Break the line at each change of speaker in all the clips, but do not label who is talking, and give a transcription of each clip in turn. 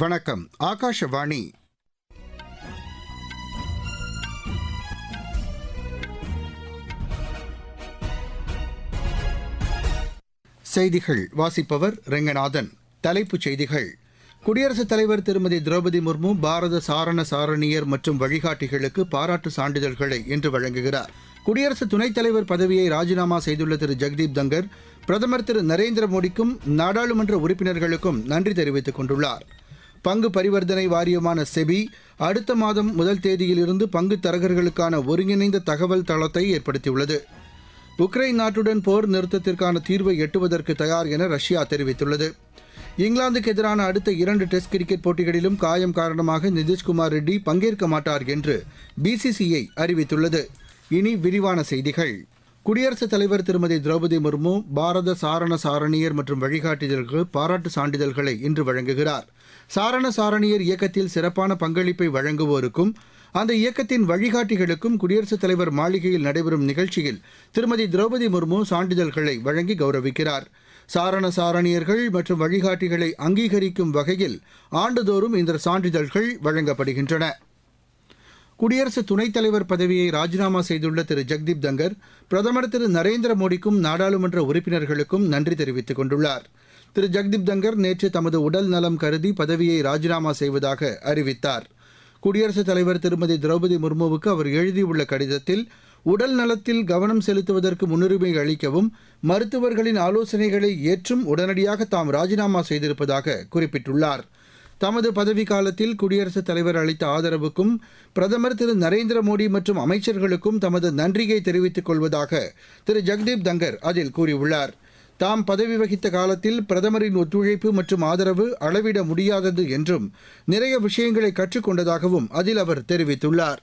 வணக்கம் ஆகாஷவாணி செய்திகள் வாசிப்பவர் ரெங்கநாதன் தலைப்புச் செய்திகள் குடியரசுத் தலைவர் திருமதி திரௌபதி முர்மு பாரத சாரண சாரணியர் மற்றும் வழிகாட்டிகளுக்கு பாராட்டு சான்றிதழ்களை இன்று வழங்குகிறார் குடியரசு துணைத் தலைவர் பதவியை ராஜினாமா செய்துள்ள திரு ஜெக்தீப் தங்கர் பிரதமர் திரு நரேந்திர மோடிக்கும் நாடாளுமன்ற உறுப்பினர்களுக்கும் நன்றி தெரிவித்துக் கொண்டுள்ளாா் பங்கு பரிவர்த்தனை வாரியமான செபி அடுத்த மாதம் முதல் தேதியிலிருந்து பங்கு தரகர்களுக்கான ஒருங்கிணைந்த தகவல் தளத்தை ஏற்படுத்தியுள்ளது உக்ரைன் நாட்டுடன் போர் நிறுத்தத்திற்கான தீர்வை எட்டுவதற்கு தயார் என ரஷ்யா தெரிவித்துள்ளது இங்கிலாந்துக்கு எதிரான அடுத்த இரண்டு டெஸ்ட் கிரிக்கெட் போட்டிகளிலும் காயம் காரணமாக நிதிஷ்குமார் ரெட்டி பங்கேற்க மாட்டார் என்று பிசிசிஐ அறிவித்துள்ளது இனி விரிவான செய்திகள் குடியரசுத் தலைவர் திருமதி திரௌபதி முர்மு பாரத சாரண சாரணியர் மற்றும் வழிகாட்டிதழ்களுக்கு பாராட்டு சான்றிதழ்களை இன்று வழங்குகிறார் சாரண சாரணியர் இயக்கத்தில் சிறப்பான பங்களிப்பை வழங்குவோருக்கும் அந்த இயக்கத்தின் வழிகாட்டிகளுக்கும் குடியரசுத் தலைவர் மாளிகையில் நடைபெறும் நிகழ்ச்சியில் திருமதி திரௌபதி முர்மு சான்றிதழ்களை வழங்கி கௌரவிக்கிறார் சாரண சாரணியர்கள் மற்றும் வழிகாட்டிகளை அங்கீகரிக்கும் வகையில் ஆண்டுதோறும் இந்த சான்றிதழ்கள் வழங்கப்படுகின்றன குடியரசு துணைத் தலைவர் பதவியை ராஜினாமா செய்துள்ள திரு ஜெக்தீப் தங்கர் பிரதமர் திரு நரேந்திர மோடிக்கும் நாடாளுமன்ற உறுப்பினர்களுக்கும் நன்றி தெரிவித்துக் கொண்டுள்ளார் திரு ஜெக்தீப் தங்கர் நேற்று தமது உடல் நலம் கருதி பதவியை ராஜினாமா செய்வதாக அறிவித்தார் குடியரசுத் தலைவர் திருமதி திரௌபதி முர்முவுக்கு அவர் எழுதியுள்ள கடிதத்தில் உடல் நலத்தில் கவனம் செலுத்துவதற்கு முன்னுரிமை அளிக்கவும் மருத்துவர்களின் ஆலோசனைகளை ஏற்றும் உடனடியாக தாம் ராஜினாமா செய்திருப்பதாக குறிப்பிட்டுள்ளாா் தமது பதவி காலத்தில் குடியரசுத் தலைவர் அளித்த ஆதரவுக்கும் பிரதமர் திரு நரேந்திர மோடி மற்றும் அமைச்சர்களுக்கும் தமது நன்றியை தெரிவித்துக் கொள்வதாக திரு ஜெக்தீப் தங்கர் அதில் கூறியுள்ளார் தாம் பதவி வகித்த காலத்தில் பிரதமரின் ஒத்துழைப்பு மற்றும் ஆதரவு அளவிட முடியாதது என்றும் நிறைய விஷயங்களை கற்றுக்கொண்டதாகவும் அதில் அவர் தெரிவித்துள்ளார்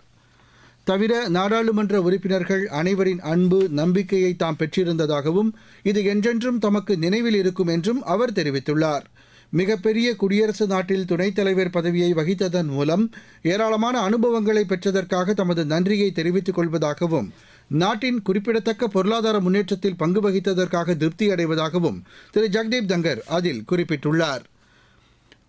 தவிர நாடாளுமன்ற உறுப்பினர்கள் அனைவரின் அன்பு நம்பிக்கையை தாம் பெற்றிருந்ததாகவும் இது என்றென்றும் தமக்கு நினைவில் இருக்கும் என்றும் அவர் தெரிவித்துள்ளார் மிகப்பெரிய குடியரசு நாட்டில் துணைத் தலைவர் பதவியை வகித்ததன் மூலம் ஏராளமான அனுபவங்களை பெற்றதற்காக தமது நன்றியை தெரிவித்துக் கொள்வதாகவும் நாட்டின் குறிப்பிடத்தக்க பொருளாதார முன்னேற்றத்தில் பங்கு வகித்ததற்காக திருப்தி அடைவதாகவும் திரு ஜக்தீப் தங்கர் அதில் குறிப்பிட்டுள்ளார்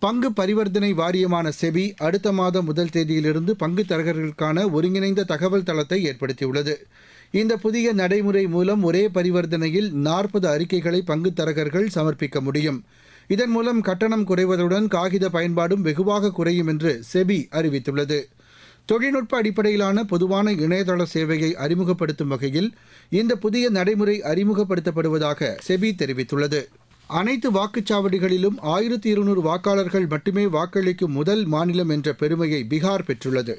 பங்கு பரிவர்த்தனை வாரியமான செபி அடுத்த மாதம் முதல் தேதியிலிருந்து பங்கு தரகர்களுக்கான ஒருங்கிணைந்த தகவல் தளத்தை ஏற்படுத்தியுள்ளது இந்த புதிய நடைமுறை மூலம் ஒரே பரிவர்த்தனையில் நாற்பது அறிக்கைகளை பங்கு தரகர்கள் சமர்ப்பிக்க முடியும் இதன் மூலம் கட்டணம் குறைவதுடன் காகித பயன்பாடும் வெகுவாக குறையும் என்று செபி அறிவித்துள்ளது தொழில்நுட்ப அடிப்படையிலான பொதுவான இணையதள சேவையை அறிமுகப்படுத்தும் வகையில் இந்த புதிய நடைமுறை அறிமுகப்படுத்தப்படுவதாக செபி தெரிவித்துள்ளது அனைத்து வாக்குச்சாவடிகளிலும் ஆயிரத்தி இருநூறு வாக்காளர்கள் மட்டுமே வாக்களிக்கும் முதல் மாநிலம் என்ற பெருமையை பீகார் பெற்றுள்ளது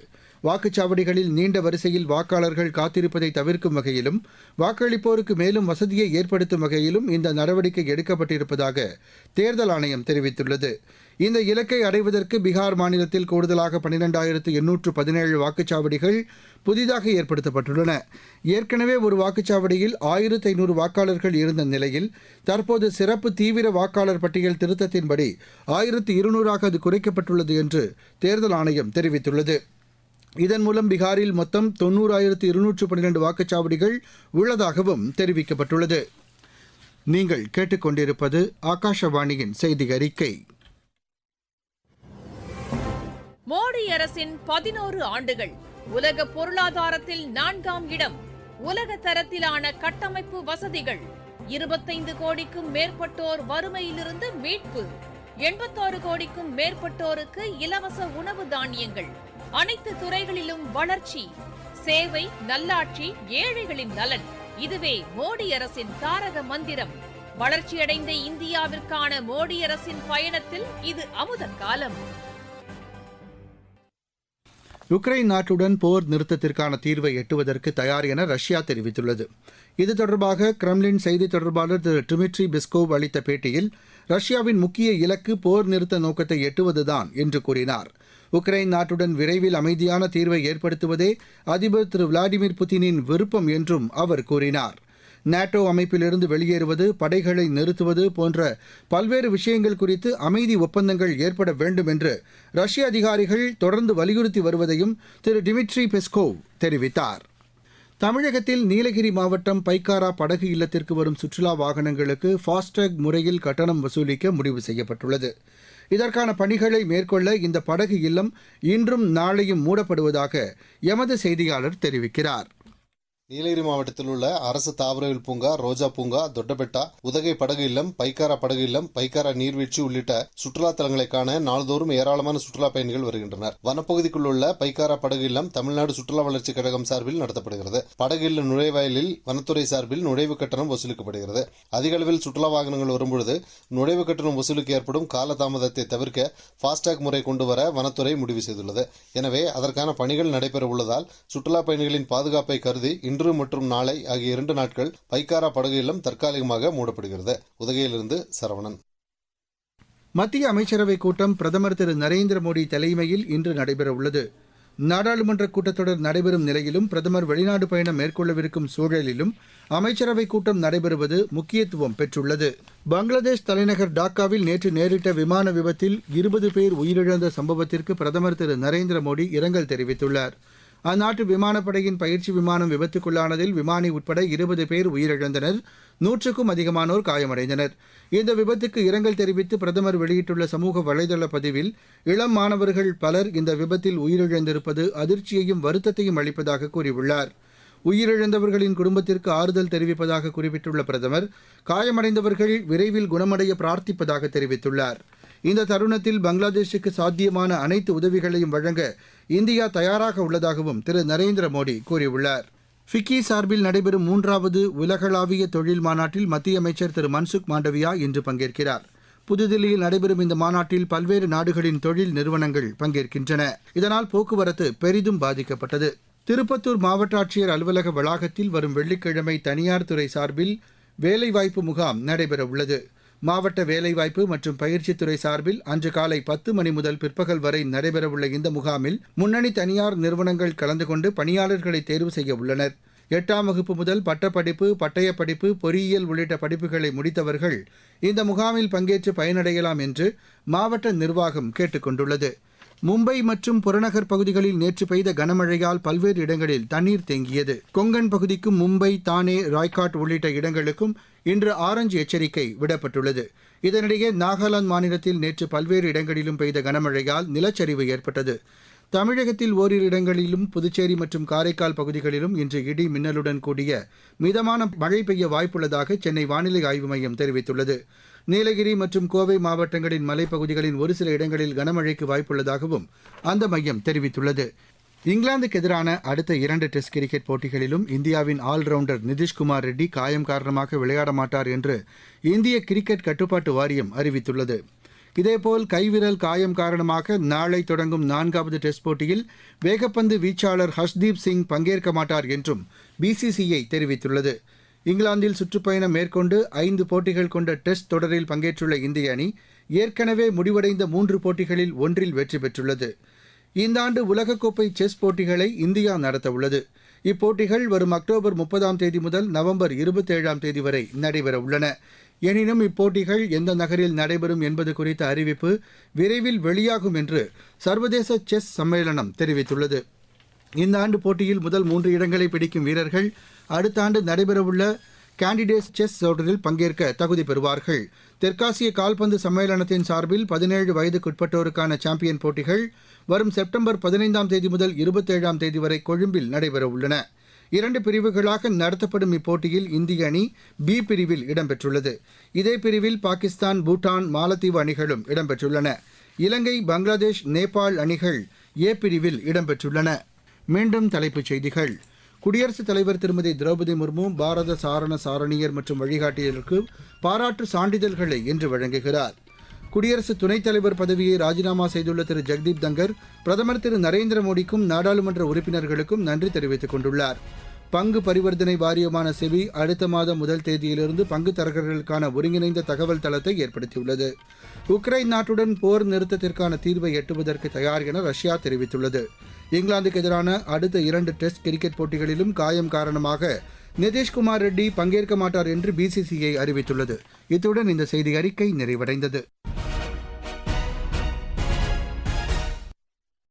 வாக்குச்சாவடிகளில் நீண்ட வரிசையில் வாக்காளர்கள் காத்திருப்பதை தவிர்க்கும் வகையிலும் வாக்களிப்போருக்கு மேலும் வசதியை ஏற்படுத்தும் வகையிலும் இந்த நடவடிக்கை எடுக்கப்பட்டிருப்பதாக தேர்தல் ஆணையம் தெரிவித்துள்ளது இந்த இலக்கை அடைவதற்கு பீகார் மாநிலத்தில் கூடுதலாக பனிரெண்டாயிரத்து எண்ணூற்று பதினேழு வாக்குச்சாவடிகள் புதிதாக ஏற்படுத்தப்பட்டுள்ளன ஏற்கனவே ஒரு வாக்குச்சாவடியில் ஆயிரத்து ஐநூறு வாக்காளர்கள் இருந்த நிலையில் தற்போது சிறப்பு தீவிர வாக்காளர் பட்டியல் திருத்தத்தின்படி ஆயிரத்து இருநூறாக அது குறைக்கப்பட்டுள்ளது என்று தேர்தல் ஆணையம் தெரிவித்துள்ளது இதன் மூலம் பீகாரில் மொத்தம் தொன்னூறாயிரத்து இருநூற்று பன்னிரண்டு வாக்குச்சாவடிகள் உள்ளதாகவும் தெரிவிக்கப்பட்டுள்ளது நீங்கள் கேட்டுக்கொண்டிருப்பது ஆகாஷவாணியின் செய்தி அறிக்கை
மோடி அரசின் பதினோரு ஆண்டுகள் உலக பொருளாதாரத்தில் நான்காம் இடம் உலக தரத்திலான கட்டமைப்பு வசதிகள் இருபத்தைந்து கோடிக்கும் மேற்பட்டோர் வறுமையிலிருந்து மீட்பு எண்பத்தாறு கோடிக்கும் மேற்பட்டோருக்கு இலவச உணவு தானியங்கள் அனைத்து துறைகளிலும் வளர்ச்சி சேவை நல்லாட்சி ஏழைகளின் நலன் இதுவே மோடி அரசின் தாரக மந்திரம் வளர்ச்சியடைந்த இந்தியாவிற்கான மோடி அரசின் பயணத்தில் இது அமுத காலம்
யுக்ரைன் நாட்டுடன் போர் நிறுத்தத்திற்கான தீர்வை எட்டுவதற்கு தயார் என ரஷ்யா தெரிவித்துள்ளது இது தொடர்பாக கிரெம்லின் செய்தி தொடர்பாளர் திரு டிமிட்ரி பிஸ்கோவ் அளித்த பேட்டியில் ரஷ்யாவின் முக்கிய இலக்கு போர் நிறுத்த நோக்கத்தை எட்டுவதுதான் என்று கூறினார் உக்ரைன் நாட்டுடன் விரைவில் அமைதியான தீர்வை ஏற்படுத்துவதே அதிபர் திரு விளாடிமிர் புதினின் விருப்பம் என்றும் அவர் கூறினார் நேட்டோ அமைப்பிலிருந்து வெளியேறுவது படைகளை நிறுத்துவது போன்ற பல்வேறு விஷயங்கள் குறித்து அமைதி ஒப்பந்தங்கள் ஏற்பட வேண்டும் என்று ரஷ்ய அதிகாரிகள் தொடர்ந்து வலியுறுத்தி வருவதையும் திரு டிமிட்ரி பெஸ்கோவ் தெரிவித்தார் தமிழகத்தில் நீலகிரி மாவட்டம் பைக்காரா படகு இல்லத்திற்கு வரும் சுற்றுலா வாகனங்களுக்கு ஃபாஸ்டேக் முறையில் கட்டணம் வசூலிக்க முடிவு செய்யப்பட்டுள்ளது இதற்கான பணிகளை மேற்கொள்ள இந்த படகு இல்லம் இன்றும் நாளையும் மூடப்படுவதாக எமது செய்தியாளர்
தெரிவிக்கிறார் நீலகிரி மாவட்டத்தில் உள்ள அரசு தாவரவியல் பூங்கா ரோஜா பூங்கா தொட்டபெட்டா உதகை படகு இல்லம் பைக்காரா படகு இல்லம் பைக்காரா நீர்வீழ்ச்சி உள்ளிட்ட சுற்றுலா தலங்களை காண நாள்தோறும் ஏராளமான சுற்றுலா பயணிகள் வருகின்றனர் வனப்பகுதிக்குள் உள்ள பைக்காரா படகு இல்லம் தமிழ்நாடு சுற்றுலா வளர்ச்சி கழகம் சார்பில் நடத்தப்படுகிறது படகு இல்ல நுழைவாயிலில் வனத்துறை சார்பில் நுழைவு கட்டணம் வசூலிக்கப்படுகிறது அதிக அளவில் சுற்றுலா வாகனங்கள் வரும்பொழுது நுழைவு கட்டணம் வசூலுக்கு ஏற்படும் காலதாமதத்தை தவிர்க்க ஃபாஸ்டாக் முறை கொண்டு வர வனத்துறை முடிவு செய்துள்ளது எனவே அதற்கான பணிகள் நடைபெற உள்ளதால் சுற்றுலா பயணிகளின் பாதுகாப்பை கருதி இன்று இன்று மற்றும் நாளை ஆகிய இரண்டு நாட்கள் பைக்காரா படகு இல்லம் தற்காலிகமாக மூடப்படுகிறது உதகையிலிருந்து சரவணன்
மத்திய அமைச்சரவைக் கூட்டம் பிரதமர் திரு நரேந்திர மோடி தலைமையில் இன்று நடைபெறவுள்ளது நாடாளுமன்ற கூட்டத்தொடர் நடைபெறும் நிலையிலும் பிரதமர் வெளிநாடு பயணம் மேற்கொள்ளவிருக்கும் சூழலிலும் அமைச்சரவைக் கூட்டம் நடைபெறுவது முக்கியத்துவம் பெற்றுள்ளது பங்களாதேஷ் தலைநகர் டாக்காவில் நேற்று நேரிட்ட விமான விபத்தில் இருபது பேர் உயிரிழந்த சம்பவத்திற்கு பிரதமர் திரு நரேந்திர மோடி இரங்கல் தெரிவித்துள்ளாா் அந்நாட்டு விமானப்படையின் பயிற்சி விமானம் விபத்துக்குள்ளானதில் விமானி உட்பட இருபது பேர் உயிரிழந்தனர் நூற்றுக்கும் அதிகமானோர் காயமடைந்தனர் இந்த விபத்துக்கு இரங்கல் தெரிவித்து பிரதமர் வெளியிட்டுள்ள சமூக வலைதள பதிவில் இளம் மாணவர்கள் பலர் இந்த விபத்தில் உயிரிழந்திருப்பது அதிர்ச்சியையும் வருத்தத்தையும் அளிப்பதாக கூறியுள்ளார் உயிரிழந்தவர்களின் குடும்பத்திற்கு ஆறுதல் தெரிவிப்பதாக குறிப்பிட்டுள்ள பிரதமர் காயமடைந்தவர்கள் விரைவில் குணமடைய பிரார்த்திப்பதாக தெரிவித்துள்ளார் இந்த தருணத்தில் பங்களாதேஷுக்கு சாத்தியமான அனைத்து உதவிகளையும் வழங்க இந்தியா தயாராக உள்ளதாகவும் திரு நரேந்திர மோடி கூறியுள்ளார் ஃபிக்கி சார்பில் நடைபெறும் மூன்றாவது உலகளாவிய தொழில் மாநாட்டில் மத்திய அமைச்சர் திரு மன்சுக் மாண்டவியா இன்று பங்கேற்கிறார் புதுதில்லியில் நடைபெறும் இந்த மாநாட்டில் பல்வேறு நாடுகளின் தொழில் நிறுவனங்கள் பங்கேற்கின்றன இதனால் போக்குவரத்து பெரிதும் பாதிக்கப்பட்டது திருப்பத்தூர் மாவட்ட ஆட்சியர் அலுவலக வளாகத்தில் வரும் வெள்ளிக்கிழமை தனியார் துறை சார்பில் வேலைவாய்ப்பு முகாம் நடைபெற உள்ளது மாவட்ட வேலைவாய்ப்பு மற்றும் பயிற்சித்துறை சார்பில் அன்று காலை பத்து மணி முதல் பிற்பகல் வரை நடைபெறவுள்ள இந்த முகாமில் முன்னணி தனியார் நிறுவனங்கள் கலந்து கொண்டு பணியாளர்களை தேர்வு செய்ய உள்ளனர் எட்டாம் வகுப்பு முதல் பட்டப்படிப்பு பட்டயப்படிப்பு பொறியியல் உள்ளிட்ட படிப்புகளை முடித்தவர்கள் இந்த முகாமில் பங்கேற்று பயனடையலாம் என்று மாவட்ட நிர்வாகம் கேட்டுக் கொண்டுள்ளது மும்பை மற்றும் புறநகர் பகுதிகளில் நேற்று பெய்த கனமழையால் பல்வேறு இடங்களில் தண்ணீர் தேங்கியது கொங்கன் பகுதிக்கும் மும்பை தானே ராய்காட் உள்ளிட்ட இடங்களுக்கும் இன்று ஆரஞ்சு எச்சரிக்கை விடப்பட்டுள்ளது இதனிடையே நாகாலாந்து மாநிலத்தில் நேற்று பல்வேறு இடங்களிலும் பெய்த கனமழையால் நிலச்சரிவு ஏற்பட்டது தமிழகத்தில் ஓரிரு இடங்களிலும் புதுச்சேரி மற்றும் காரைக்கால் பகுதிகளிலும் இன்று இடி மின்னலுடன் கூடிய மிதமான மழை பெய்ய வாய்ப்புள்ளதாக சென்னை வானிலை ஆய்வு மையம் தெரிவித்துள்ளது நீலகிரி மற்றும் கோவை மாவட்டங்களின் மலைப்பகுதிகளின் ஒரு சில இடங்களில் கனமழைக்கு வாய்ப்புள்ளதாகவும் அந்த மையம் தெரிவித்துள்ளது இங்கிலாந்துக்கு எதிரான அடுத்த இரண்டு டெஸ்ட் கிரிக்கெட் போட்டிகளிலும் இந்தியாவின் ஆல்ரவுண்டர் நிதிஷ்குமார் ரெட்டி காயம் காரணமாக விளையாட மாட்டார் என்று இந்திய கிரிக்கெட் கட்டுப்பாட்டு வாரியம் அறிவித்துள்ளது இதேபோல் கைவிரல் காயம் காரணமாக நாளை தொடங்கும் நான்காவது டெஸ்ட் போட்டியில் வேகப்பந்து வீச்சாளர் ஹர்ஷ்தீப் சிங் பங்கேற்க மாட்டார் என்றும் பிசிசிஐ தெரிவித்துள்ளது இங்கிலாந்தில் சுற்றுப்பயணம் மேற்கொண்டு ஐந்து போட்டிகள் கொண்ட டெஸ்ட் தொடரில் பங்கேற்றுள்ள இந்திய அணி ஏற்கனவே முடிவடைந்த மூன்று போட்டிகளில் ஒன்றில் வெற்றி பெற்றுள்ளது இந்த ஆண்டு உலகக்கோப்பை செஸ் போட்டிகளை இந்தியா நடத்தவுள்ளது இப்போட்டிகள் வரும் அக்டோபர் முப்பதாம் தேதி முதல் நவம்பர் இருபத்தேழாம் தேதி வரை நடைபெறவுள்ளன எனினும் இப்போட்டிகள் எந்த நகரில் நடைபெறும் என்பது குறித்த அறிவிப்பு விரைவில் வெளியாகும் என்று சர்வதேச செஸ் சம்மேளனம் தெரிவித்துள்ளது இந்த ஆண்டு போட்டியில் முதல் மூன்று இடங்களை பிடிக்கும் வீரர்கள் அடுத்த ஆண்டு நடைபெறவுள்ள கேண்டிடேட்ஸ் செஸ் தொடரில் பங்கேற்க தகுதி பெறுவார்கள் தெற்காசிய கால்பந்து சம்மேளனத்தின் சார்பில் பதினேழு வயதுக்குட்பட்டோருக்கான சாம்பியன் போட்டிகள் வரும் செப்டம்பர் பதினைந்தாம் தேதி முதல் இருபத்தேழாம் தேதி வரை கொழும்பில் நடைபெறவுள்ளன இரண்டு பிரிவுகளாக நடத்தப்படும் இப்போட்டியில் இந்திய அணி பி பிரிவில் இடம்பெற்றுள்ளது இதே பிரிவில் பாகிஸ்தான் பூட்டான் மாலத்தீவு அணிகளும் இடம்பெற்றுள்ளன இலங்கை பங்களாதேஷ் நேபாள் அணிகள் ஏ பிரிவில் இடம்பெற்றுள்ளன மீண்டும் தலைப்புச் செய்திகள் குடியரசுத் தலைவர் திருமதி திரௌபதி முர்மு பாரத சாரண சாரணியர் மற்றும் வழிகாட்டியருக்கு பாராட்டு சான்றிதழ்களை இன்று வழங்குகிறார் குடியரசு துணைத் தலைவர் பதவியை ராஜினாமா செய்துள்ள திரு ஜெக்தீப் தங்கர் பிரதமர் திரு நரேந்திர மோடிக்கும் நாடாளுமன்ற உறுப்பினர்களுக்கும் நன்றி தெரிவித்துக் கொண்டுள்ளார் பங்கு பரிவர்த்தனை வாரியமான செபி அடுத்த மாதம் முதல் தேதியிலிருந்து பங்கு தரகர்களுக்கான ஒருங்கிணைந்த தகவல் தளத்தை ஏற்படுத்தியுள்ளது உக்ரைன் நாட்டுடன் போர் நிறுத்தத்திற்கான தீர்வை எட்டுவதற்கு தயார் என ரஷ்யா தெரிவித்துள்ளது இங்கிலாந்துக்கு எதிரான அடுத்த இரண்டு டெஸ்ட் கிரிக்கெட் போட்டிகளிலும் காயம் காரணமாக நிதிஷ்குமார் ரெட்டி பங்கேற்க மாட்டார் என்று பிசிசிஐ அறிவித்துள்ளது இத்துடன் இந்த செய்தி அறிக்கை நிறைவடைந்தது